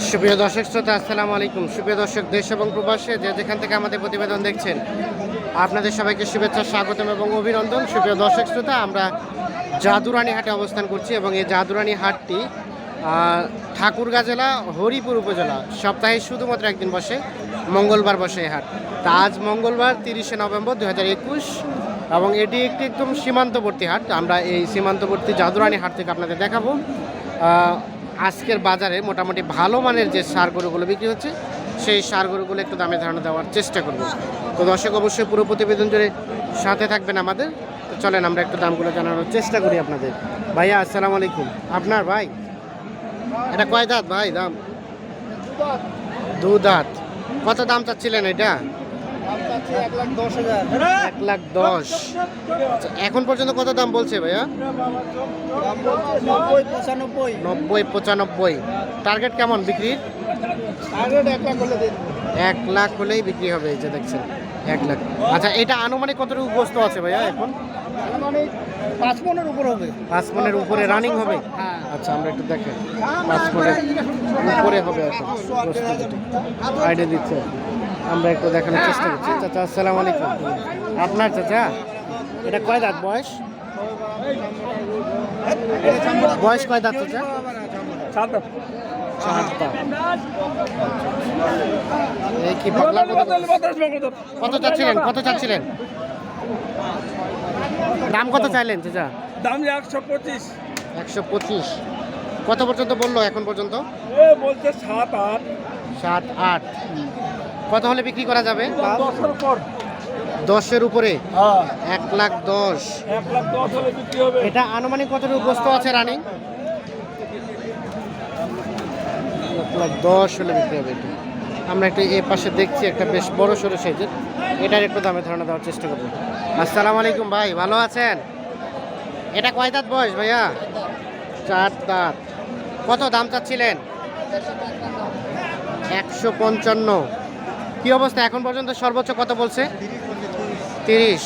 সুপ্রিয় দর্শক শ্রোতা, আসসালামু আলাইকুম। সুপ্রিয় দর্শক, দেশ এবং প্রবাসে যে যেখান থেকে আমাদের প্রতিবেদন দেখছেন, আপনাদের সবাইকে শুভেচ্ছা, স্বাগতম এবং অভিনন্দন। সুপ্রিয় দর্শক শ্রোতা, আমরা জাদুরানী হাটে অবস্থান করছি এবং এই জাদুরানী হাটটি ঠাকুরগাঁ জেলা, হরিপুর উপজেলা। সপ্তাহে শুধুমাত্র একদিন বসে, মঙ্গলবার বসে এই হাট। তা আজ মঙ্গলবার, তিরিশে নভেম্বর দু হাজার একুশ, এবং এটি একটি একদম সীমান্তবর্তী হাট। আমরা এই সীমান্তবর্তী জাদুরানী হাট থেকে আপনাদের দেখাবো। আজকের বাজারে মোটামুটি ভালো মানের যে সার গরুগুলো বিক্রি হচ্ছে, সেই সার গরুগুলো একটু দামে ধারণা দেওয়ার চেষ্টা করব। তো দর্শক, অবশ্যই পুরো প্রতিবেদন জুড়ে সাথে থাকবেন আমাদের। তো চলেন, আমরা একটু দামগুলো জানানোর চেষ্টা করি আপনাদের। ভাইয়া, আসসালামু আলাইকুম। আপনার ভাই? এটা কয় দাঁত ভাই দাম? দু দাঁত। কত দাম চাচ্ছিলেন এটা? এক লাখ দশ এখন পর্যন্ত কত দাম বলছে ভাইয়া? নব্বই পঁচানব্বই। নব্বই পঁচানব্বই। টার্গেট কেমন বিক্রির? এক লাখ হলেই বিক্রি হবে এই যে দেখছেন এক লাখ। আচ্ছা এটা আনুমানিক কতটুকু গোস্ত আছে ভাইয়া এখন? পাঁচ মনের উপর হবে। পাঁচ মনের উপরে রানিং হবে? হ্যাঁ। আচ্ছা আমরা একটু দেখেন পাঁচ মনের উপরে হবে এখন গোস্ত আইডিয়া দিচ্ছে। আমরা একটু দেখানোর চেষ্টা করছি। চাচা আসসালামু আলাইকুম। আপনার চাচা? এটা কয় দাঁত বয়স? বয়স কয় দাঁত চাচা? চার দাঁত। এই কি? কত চাচ্ছিলেন? কত চাচ্ছিলেন? দাম কত চাইলেন চাচা? দাম একশো পঁচিশ। একশো পঁচিশ। কত পর্যন্ত বলল এখন পর্যন্ত? বলছে সাত আট। সাত আট। কত হলে বিক্রি করা যাবে? দশের উপরে। হ্যাঁ। এক লাখ দশ। এটা আনুমানিক কতটুকু গোস্ত আছে রানিং? এক লাখ দশ হলে বিক্রি হবে এটা। আমরা একটা এ পাশে দেখছি একটা বেশ বড় সরু সাইজের এটার একটু দামে ধারণা দেওয়ার চেষ্টা করব। আসসালামু আলাইকুম ভাই ভালো আছেন? এটা কয় দাঁত বয়স ভাইয়া? চার দাঁত। কত দাম চাচ্ছিলেন? একশো পঞ্চান্ন। কি অবস্থা? এখন পর্যন্ত সর্বোচ্চ কত বলছে? তিরিশ।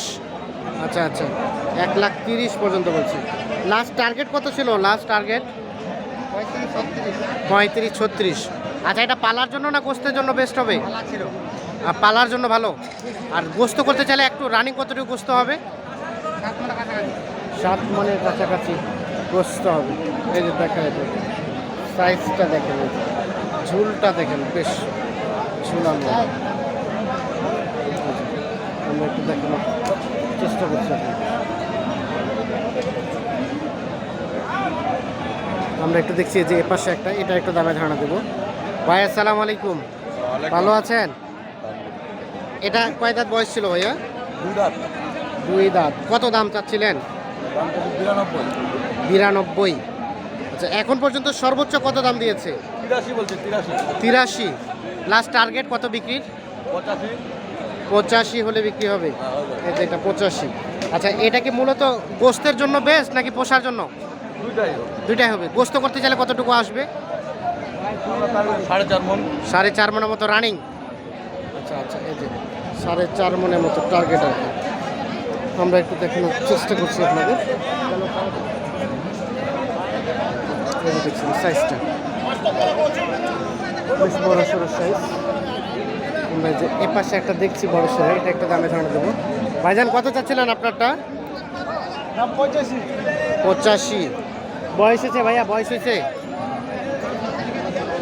আচ্ছা আচ্ছা। এক লাখ তিরিশ পর্যন্ত বলছে। লাস্ট টার্গেট কত ছিল? লাস্ট টার্গেট পঁয়ত্রিশ ছত্রিশ। আচ্ছা এটা পালার জন্য না গোস্তের জন্য বেস্ট হবে? আর পালার জন্য ভালো? আর গোস্ত করতে চাইলে একটু রানিং কতটুকু গোস্ত হবে? সাত মনের কাছাকাছি গোস্ত হবে। এই যে দেখা এটা সাইজটা দেখেন ঝুলটা দেখেন বেশ ঝুলানো। আমরা একটু দেখানোর চেষ্টা করছি আমরা একটু দেখছি যে এপাশে একটা এটা একটু দামে ধারণা দেবো। ভাই আসসালামু আলাইকুম। ভালো আছেন? এটা কয় দাঁত বয়স ছিল ভাইয়া? দুই দাঁত। দুই দাঁত। কত দাম চাচ্ছিলেন? বিরানব্বই। আচ্ছা এখন পর্যন্ত সর্বোচ্চ কত দাম দিয়েছে? তিরাশি বলছে তিরাশি। তিরাশি। লাস্ট টার্গেট কত বিক্রির? পঁচাশি। পঁচাশি হলে বিক্রি হবে। এই যে এটা পঁচাশি। আচ্ছা এটা কি মূলত গোস্তের জন্য বেস্ট নাকি পোষার জন্য? দুইটাই হবে। গোস্ত করতে চাইলে কতটুকু আসবে? সাড়ে চার মন। সাড়ে চার মনের মতো রানিং আচ্ছা আচ্ছা এই যে। সাড়ে চার মনের মতো টার্গেট আর কি। আমরা একটু দেখানোর চেষ্টা করছি আপনাদের। দেখছেন সাইজটা বেশ বড় সড়ো সাইজ যে এ পাশে একটা দেখছি বড় সড়ো এটা একটা দামে ধারণা দেবো। ভাইজান কত চাচ্ছিলেন আপনারটা? পঁচাশি। পঁচাশি। বয়স হয়েছে ভাইয়া বয়স হয়েছে?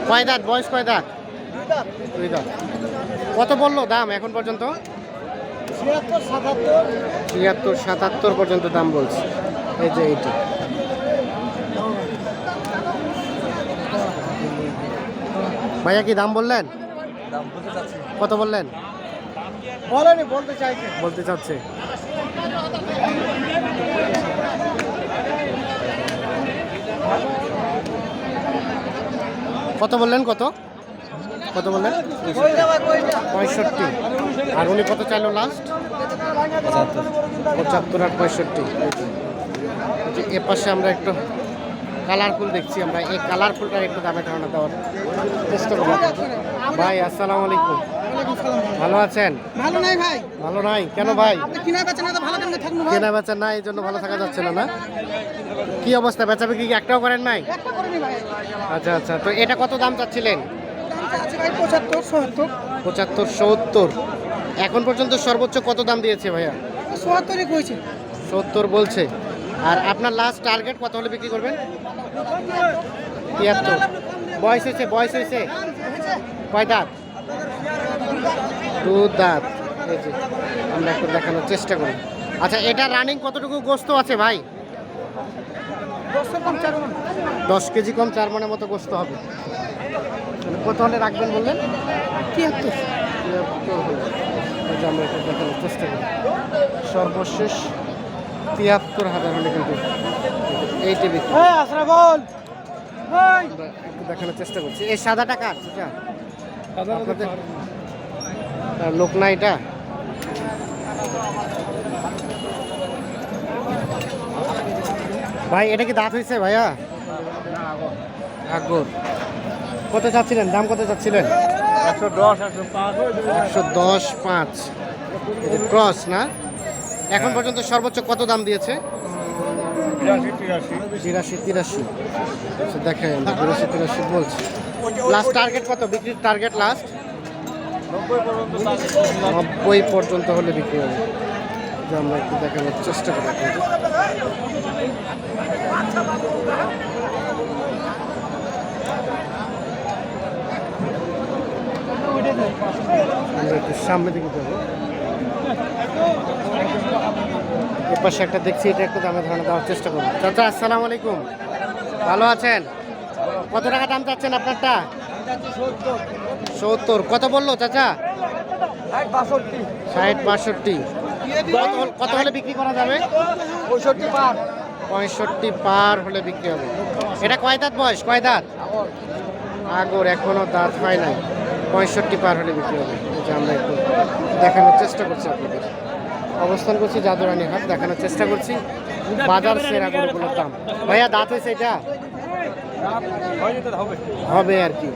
কয় দাঁত? বয়স কয় দাঁত? দুই দাঁত। কত বলল দাম এখন পর্যন্ত? ছিয়াত্তর সাতাত্তর পর্যন্ত দাম বলছে। এই যে এইটা। ভাইয়া কি দাম বললেন? কত বললেন? বলেনি বলতে চাইছে। বলতে চাচ্ছে। কত বললেন কত? কত বললেন? পঁয়ষট্টি। আর উনি কত চাইলো লাস্ট পঁচাত্তর আর পঁয়ষট্টি। যে এ পাশে আমরা একটু কালারফুল দেখছি আমরা এই কালারফুলটার একটু দামে ধারণা দেওয়ার চেষ্টা করব। ভাই আসসালামু আলাইকুম। ভালো আছেন? ভালো নাই ভাই। ভালো নাই? কেন ভাই? কিনা বেচা না ভালো কেন থাকব কেনা বেচা নাই এই জন্য ভালো থাকা যাচ্ছে না না? কি অবস্থা? বেচা বিক্রি কি একটাও করেন নাই? একটা করিনি ভাই। আচ্ছা আচ্ছা। তো এটা কত দাম চাচ্ছিলেন? পঁচাত্তর সত্তর। পঁচাত্তর সত্তর। এখন পর্যন্ত সর্বোচ্চ কত দাম দিয়েছে ভাইয়া? কইছে। সত্তর বলছে। আর আপনার লাস্ট টার্গেট কত হলে বিক্রি করবেন? তিয়াত্তর। বয়স হয়েছে বয়স হয়েছে। কয় দাঁত? দু দাঁত। আমরা একটু দেখানোর চেষ্টা করি। আচ্ছা এটা রানিং কতটুকু গোস্ত আছে ভাই? দশ কেজি কম চার মনের মতো গোস্ত হবে। কত হলে রাখবেন বললেন? তিয়াত্তর একটু দেখানোর চেষ্টা করি। সর্বশেষ তিয়াত্তর হাজার হলে কিন্তু এই টিভি আসরা বল আমরা একটু দেখানোর চেষ্টা করছি। এই সাদাটা কার? এটা আপনাদের লোক না এটা? ভাই এটা কি দাঁত হয়েছে ভাইয়া? আগর। কত চাচ্ছিলেন? দাম কত চাচ্ছিলেন? একশো দশ একশো পাঁচ। একশো দশ পাঁচ। ক্রস না? এখন পর্যন্ত সর্বোচ্চ কত দাম দিয়েছে? তিরাশি তিরাশি। আচ্ছা দেখেন তিরাশি তিরাশি বলছি। লাস্ট টার্গেট কত? বিক্রির টার্গেট লাস্ট নব্বই পর্যন্ত হলে বিক্রি হবে। যে আমরা একটু দেখানোর চেষ্টা করি আমরা একটু সামনে দিকে যাব। এ পাশে একটা দেখছি এটা একটু দামে ধারণা দেওয়ার চেষ্টা করব। চাচা আসসালামু আলাইকুম। ভালো আছেন? কত টাকা দাম চাচ্ছেন আপনারটা? সত্তর। কত বলল চাচা? ষাট বাষট্টি। কত হলে বিক্রি করা যাবে? পঁয়ষট্টি পার। পঁয়ষট্টি পার হলে বিক্রি হবে। এটা কয় দাঁত বয়স? কয় দাঁত? আগর এখনও দাঁত হয় নাই। পঁয়ষট্টি পার হলে বিক্রি হবে। যে আমরা একটু দেখানোর চেষ্টা করছি আপনাদের। অবস্থান করছি জাদুরানি হাট, দেখানোর চেষ্টা করছি। বাজার সেরা গরুগুলোর দাম। ভাইয়া, দাঁত হয়েছে এটা? হবে আর কি।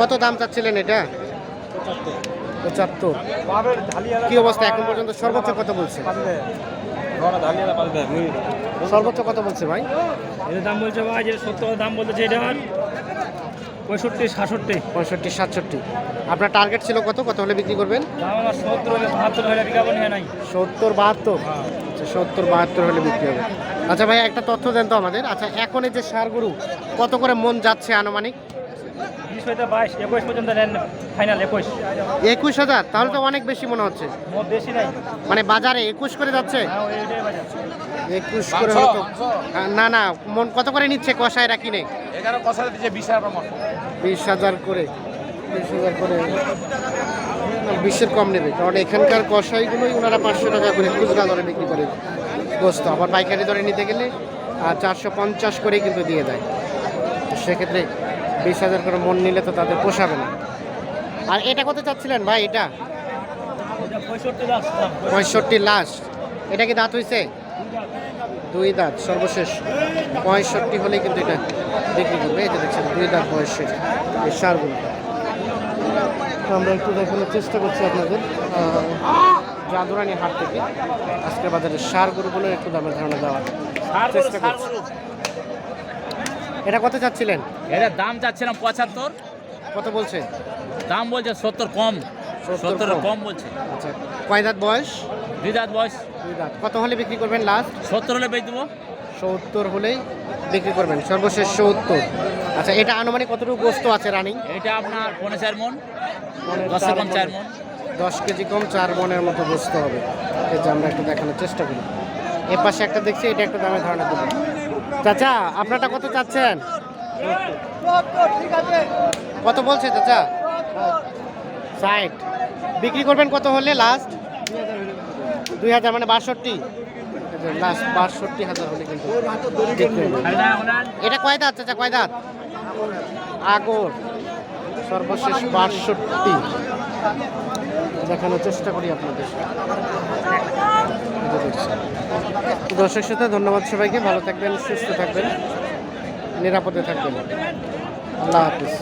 কত দাম চাচ্ছিলেন এটা? পঁচাত্তর। কি অবস্থা? এখন পর্যন্ত সর্বোচ্চ কত বলছে? সর্বোচ্চ কত বলছে ভাই? দাম বলছে ভাই, যে সত্তর দাম বলতেছে এটার পঁয়ষট্টি সাতষট্টি। পঁয়ষট্টি সাতষট্টি। আপনার টার্গেট ছিল কত? কত হলে বিক্রি করবেন? সত্তর হলে বাহাত্তর হলে বিজ্ঞাপন নাই। সত্তর বাহাত্তর? আচ্ছা সত্তর বাহাত্তর হলে বিক্রি হবে। আচ্ছা ভাই একটা তথ্য দেন তো আমাদের। আচ্ছা এখন এই যে সার গরু কত করে মন যাচ্ছে আনুমানিক? হইতে বাইশ একুশ পর্যন্ত নেন ফাইনাল একুশ। একুশ হাজার তাহলে তো অনেক বেশি মনে হচ্ছে। বেশি নাই। মানে বাজারে একুশ করে যাচ্ছে? হ্যাঁ একুশ করে হলে না না মন কত করে নিচ্ছে কষায়রা কিনে? এখানে কথা দিচ্ছে বিশ হাজার বিশ হাজার করে বিশ হাজার করে। বিশের কম নেবে কারণ এখানকার কষাইগুলোই ওনারা পাঁচশো টাকা করে খুচরা দরে বিক্রি করে গোস্ত আবার পাইকারি দরে নিতে গেলে আর চারশো পঞ্চাশ করেই কিন্তু দিয়ে দেয়। সেক্ষেত্রে বিশ হাজার করে মন নিলে তো তাদের পোষাবে না। আর এটা কত চাচ্ছিলেন ভাই এটা? এটা পঁয়ষট্টি লাস্ট। এটা কি দাঁত হয়েছে দুই দাঁত সর্বশেষ। পঁয়ষট্টি হলেই কিন্তু এটা বিক্রি করবে। যে দেখছেন দুই দাঁত বয়সের এই সারগুলো। আমরা একটু দেখানোর চেষ্টা করছি আপনাদের জাদুরানি হাট থেকে। আজকের বাজারে সার গরুগুলোর একটু দামের ধারণা দেওয়ার চেষ্টা করছি। এটা কত চাচ্ছিলেন? এটার দাম চাচ্ছিলাম পঁচাত্তর। কত বলছে? দাম বলছে সত্তর কম। সত্তর কম। বলছে। আচ্ছা কয় দাঁত বয়স? দুই দাঁত বয়স। দুই দাঁত। কত হলে বিক্রি করবেন লাস্ট সত্তর হলে বেচ দেবো। সত্তর হলেই বিক্রি করবেন সর্বশেষ সত্তর। আচ্ছা এটা আনুমানিক কতটুকু গোস্ত আছে রানিং? এটা আপনার পনেরো চার মন। দশের কম চার মন। দশ কেজি কম চার মনের মতো গোস্ত হবে। যে আমরা একটু দেখানোর চেষ্টা করি। এ পাশে একটা দেখছি এটা একটা দামের ধারণা দেবো। চাচা, আপনারটা কত চাচ্ছেন? কত বলছে চাচা? ষাট। বিক্রি করবেন কত হলে লাস্ট দুই হাজার মানে বাষট্টি? লাস্ট বাষট্টি হাজার হলে কিন্তু এটা কয় দাঁত চাচা, কয় দাঁত? আগর। সর্বশেষ বাষট্টি। দেখানোর চেষ্টা করি আপনাদের। দর্শক সাথে ধন্যবাদ সবাইকে। ভালো থাকবেন, সুস্থ থাকবেন, নিরাপদে থাকবেন। আল্লাহ হাফিজ।